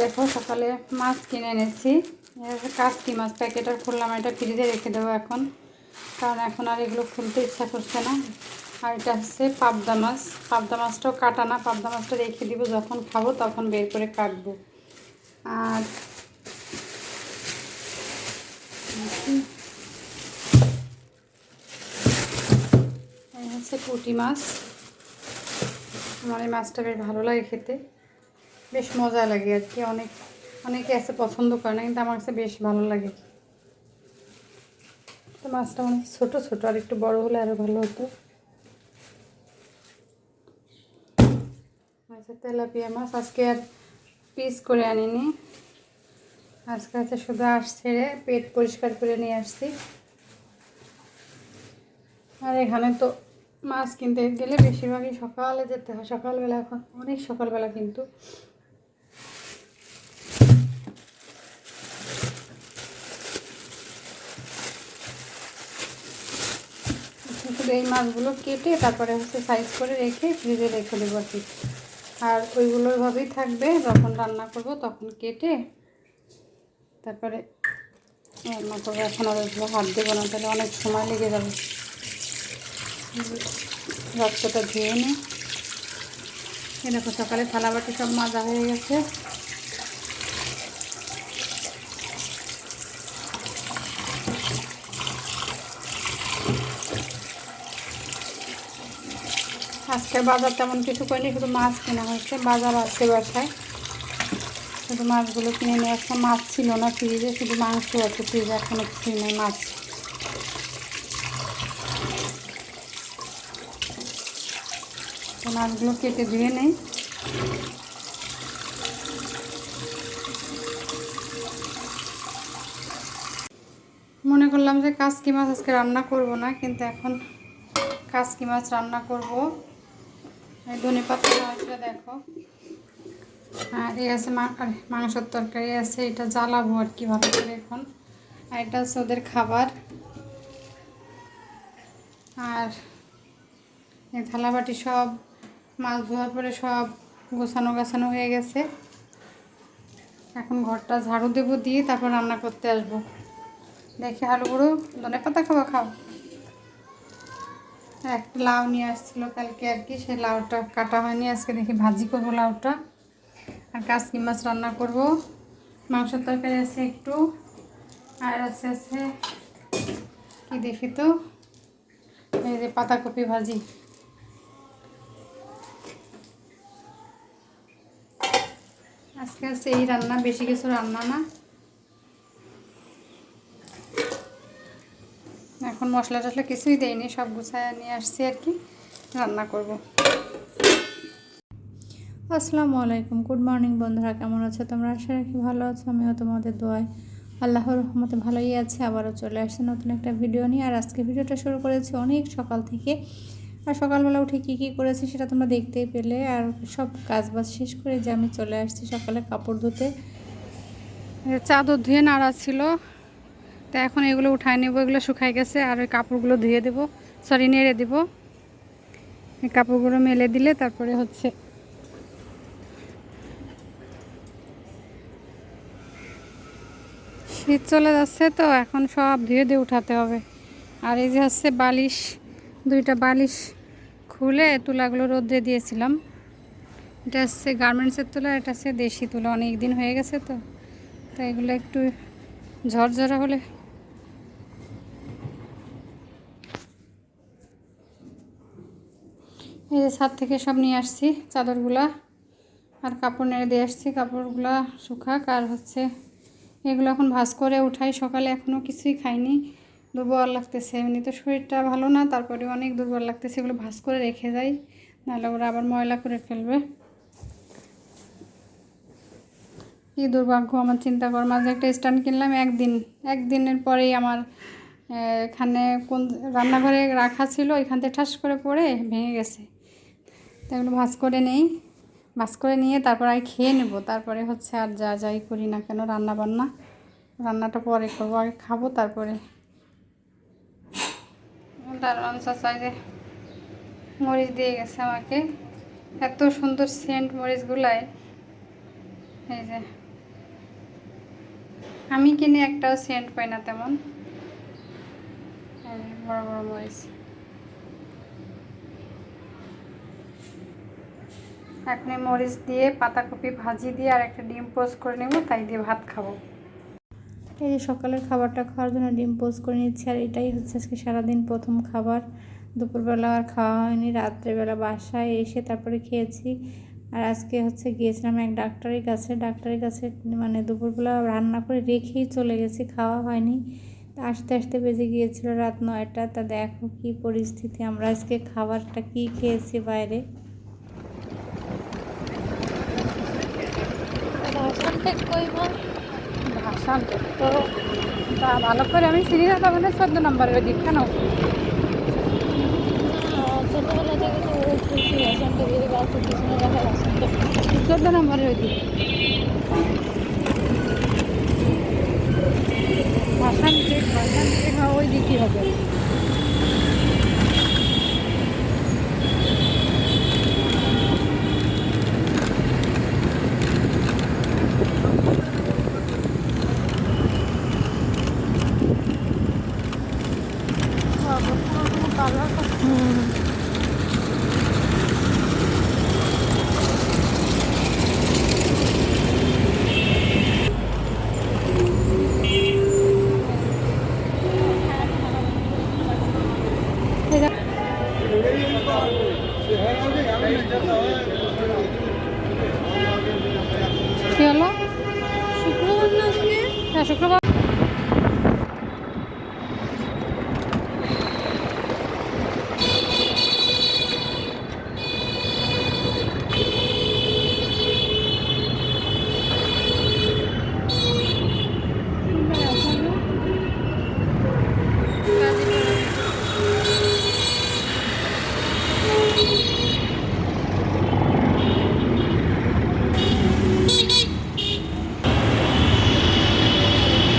দেখো, সকালে মাছ কিনে এনেছি। কাস্তি মাছ, প্যাকেট আর খুললাম এটা ফ্রিজে রেখে দেবো এখন। কারণ এখন আর এগুলো খুলতে ইচ্ছা করছে না। আর এটা হচ্ছে পাবদা মাছ। পাবদা মাছটাও কাটা না, পাবদা মাছটা রেখে দিব, যখন খাব তখন বের করে কাটবো। আর এই হচ্ছে পুঁটি মাছ। আমার এই মাছটা বেশ ভালো লাগে খেতে। বেশ মজা লাগে আর কি। অনেক, অনেকে আছে পছন্দ করে না, কিন্তু আমার কাছে বেশ ভালো লাগে। তো মাছটা অনেক ছোটো ছোটো, আর একটু বড় হলে আরও ভালো হতো। আচ্ছা তেলাপিয়া মাছ। আজকে আর পিস করে আনিনি। আজকে হচ্ছে শুধু আস ছেড়ে পেট পরিষ্কার করে নিয়ে আসছি। আর এখানে তো মাছ কিনতে গেলে বেশিরভাগই সকালে যেতে হয়। সকালবেলা এখন, অনেক সকালবেলা কিন্তু। শুধু এই মাছগুলো কেটে তারপরে হচ্ছে সাইজ করে রেখে ফ্রিজে রেখে দেবো আর কি। আর ওইগুলো ওইভাবেই থাকবে, যখন রান্না করব তখন কেটে তারপরে রান্না করব এখন আর ওইগুলো হাত দেবো না, তাহলে অনেক সময় লেগে যাবে। রক্তটা ধুয়ে নিই এরকম সকালে থালা বাটি সব মাজা হয়ে গেছে। আজকে বাজার তেমন কিছু করিনি, শুধু মাছ কেনা হয়েছে, বাজার আছে বাসায় শুধু মাছগুলো কিনে নিয়ে আসলাম, মাছ ছিল না ফ্রিজে, শুধু মাংস আছে ফ্রিজে এখনও কিছুই নেই মাছ। মাছগুলো কেটে ধুয়ে নেই। মনে করলাম যে কাসকি মাছ আজকে রান্না করব না, কিন্তু এখন কাসকি মাছ রান্না করব। এই ধনে পাতা মাছটা দেখো। আর এই আছে মাংসের তরকারি আছে, এটা জ্বালাবো আর কি ভালো করে এখন। আর এটা হচ্ছে ওদের খাবার। আর এই থালাবাটি সব, মাছ ধোয়ার পরে সব গোছানো গাছানো হয়ে গেছে। এখন ঘরটা ঝাড়ু দেবো দিয়ে তারপর রান্না করতে আসব। দেখি আলু গুঁড়ো ধনে পাতা খাওয়া খাও। একটা লাউ নিয়ে আসছিল কালকে আর কি, সেই লাউটা কাটা হয়নি। আজকে দেখি ভাজি করব লাউটা। আর কাসকি মাছ রান্না করব। মাংসের তরকারি আছে একটু। আর আছে আছে কি দেখি তো? এই যে পাতাকপি ভাজি। আজকে আছে এই রান্না, বেশি কিছু রান্না না। এখন মশলা টশলা কিছুই দেয়নি সব গুছায় নিয়ে আসছি আর কি। রান্না করব। আসসালামু আলাইকুম গুড মর্নিং বন্ধুরা কেমন আছো তোমরা? আশা রাখি ভালো আছো আমিও তোমাদের দোয়ায়। আল্লাহর রহমতে ভালোই আছে আবারও চলে আসছে নতুন একটা ভিডিও নিয়ে। আর আজকে ভিডিওটা শুরু করেছি অনেক সকাল থেকে। আর সকালবেলা উঠে কী কী করেছি সেটা তোমরা দেখতেই পেলে। আর সব কাজ বাজ শেষ করে যে আমি চলে আসছি সকালে কাপড় ধুতে। চাদর ধুয়ে নাড়া ছিল তো এখন এগুলো উঠায় নেব, এগুলো শুকাই গেছে, আর ওই কাপড়গুলো ধুয়ে দেবো সরি নেড়ে দেবো। এই কাপড়গুলো মেলে দিলে তারপরে হচ্ছে শীত চলে যাচ্ছে তো, এখন সব ধুয়ে দিয়ে উঠাতে হবে। আর এই যে হচ্ছে বালিশ, দুইটা বালিশ খুলে তুলাগুলো রোদ্রে দিয়েছিলাম। এটা হচ্ছে গার্মেন্টসের তুলা, এটা হচ্ছে দেশি তুলা অনেক দিন হয়ে গেছে তো। তো এগুলো একটু ঝরঝরা হলে এই যে ছাদ থেকে সব নিয়ে আসছি, চাদরগুলা আর কাপড় নেড়ে দিয়ে আসছি। কাপড়গুলা শুকাক আর হচ্ছে এগুলো এখন ভাজ করে উঠাই। সকালে এখনও কিছুই খাইনি, দুর্বল লাগতেছে। এমনি তো শরীরটা ভালো না তারপরে অনেক দুর্বল লাগতেছে। এগুলো ভাজ করে রেখে যাই, নাহলে ওরা আবার ময়লা করে ফেলবে। কী দুর্ভাগ্য, আমার চিন্তা কর। মাঝে একটা স্ট্যান্ড কিনলাম একদিন, একদিনের পরেই আমার এখানে কোন রান্নাঘরে রাখা ছিল এখান থেকে ঠাস করে পড়ে ভেঙে গেছে। এগুলো ভাজ করে নেই। ভাজ করে নিয়ে তারপর আর খেয়ে নেব। তারপরে হচ্ছে আর যা যাই করি না কেন রান্না বান্না রান্নাটা পরে করব, আগে খাব, তারপরে চাচাই মরিচ দিয়ে গেছে আমাকে। এত সুন্দর সেন্ট মরিচগুলাই। এই যে আমি কিনে একটাও সেন্ট পাই না তেমন। বড় বড় মরিচ। এখন মরিচ দিয়ে, পাতাকপি ভাজি দিয়ে আর একটা ডিম পোস্ট করে নেব, তাই দিয়ে ভাত খাব। এই যে সকালের খাবারটা খাওয়ার জন্য ডিম পোস্ট করে নিচ্ছি, আর এটাই হচ্ছে আজকে সারাদিন প্রথম খাবার। দুপুরবেলা আর খাওয়া হয়নি, রাত্রেবেলা বাসায় এসে তারপরে খেয়েছি। আর আজকে হচ্ছে গিয়েছিলাম এক ডাক্তারের কাছে ডাক্তারের কাছে মানে দুপুরবেলা রান্না করে রেখেই চলে গেছি, খাওয়া হয়নি। আস্তে আস্তে বেজে গিয়েছিল রাত নয়টা, তা দেখো কি পরিস্থিতি, আমরা আজকে খাবারটা কি খেয়েছি বাইরে। ভাষণ তো তা ভালো করে আমি চিনি না তার মানে চোদ্দ নম্বরের ওই দিক কেন ছোটবেলা থেকে তো ভাষণটা দিয়ে গাছের পিছনে রাখা ভাষণটা চোদ্দ নম্বরের ওই দিক ভাষণ দিক ভাষণ দিক ওই দিকই হবে। কি হলো? শুক্রবার না হ্যাঁ শুক্রবার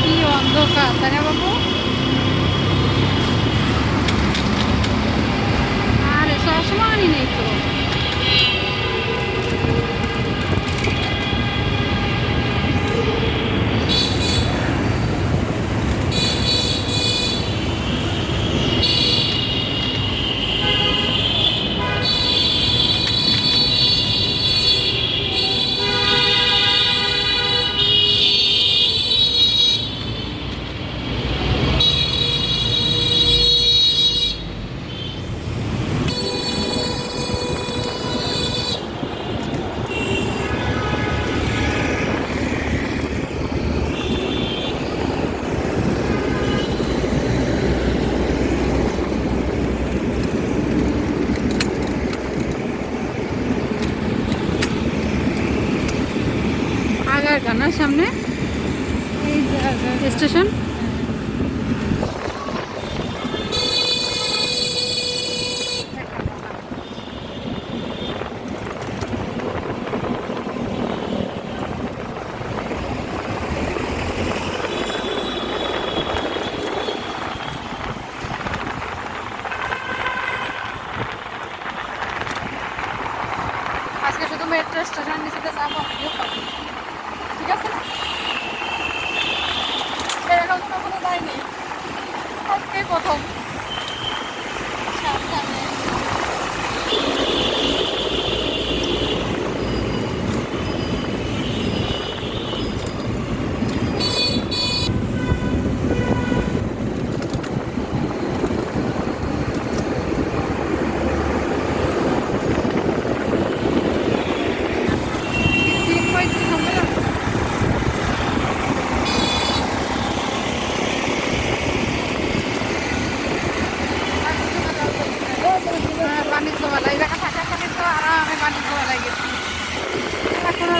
কি অন্ধকার তাই না বাবু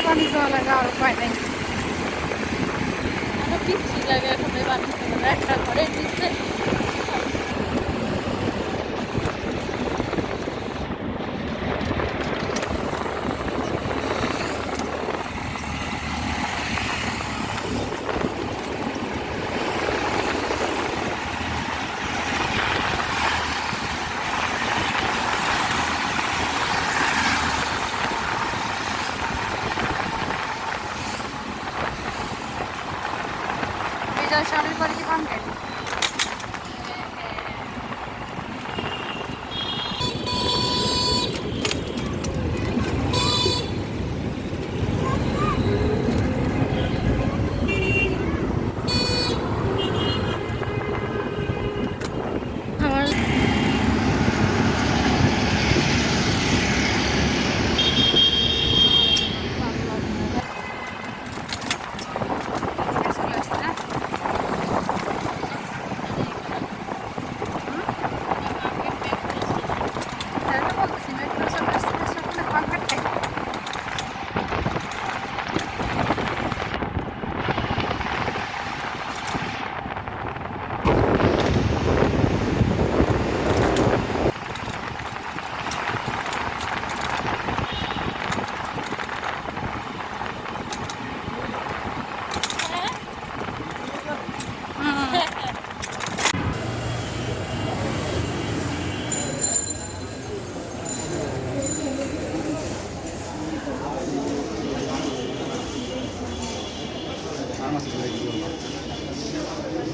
এখন আর বাণিজ্যমেলায় যাওয়ার উপায় নেই আমার পিচ্ছি লাগে এখন এই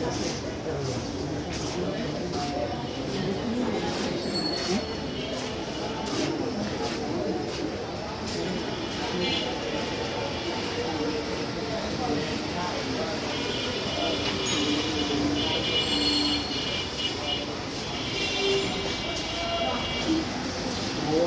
también.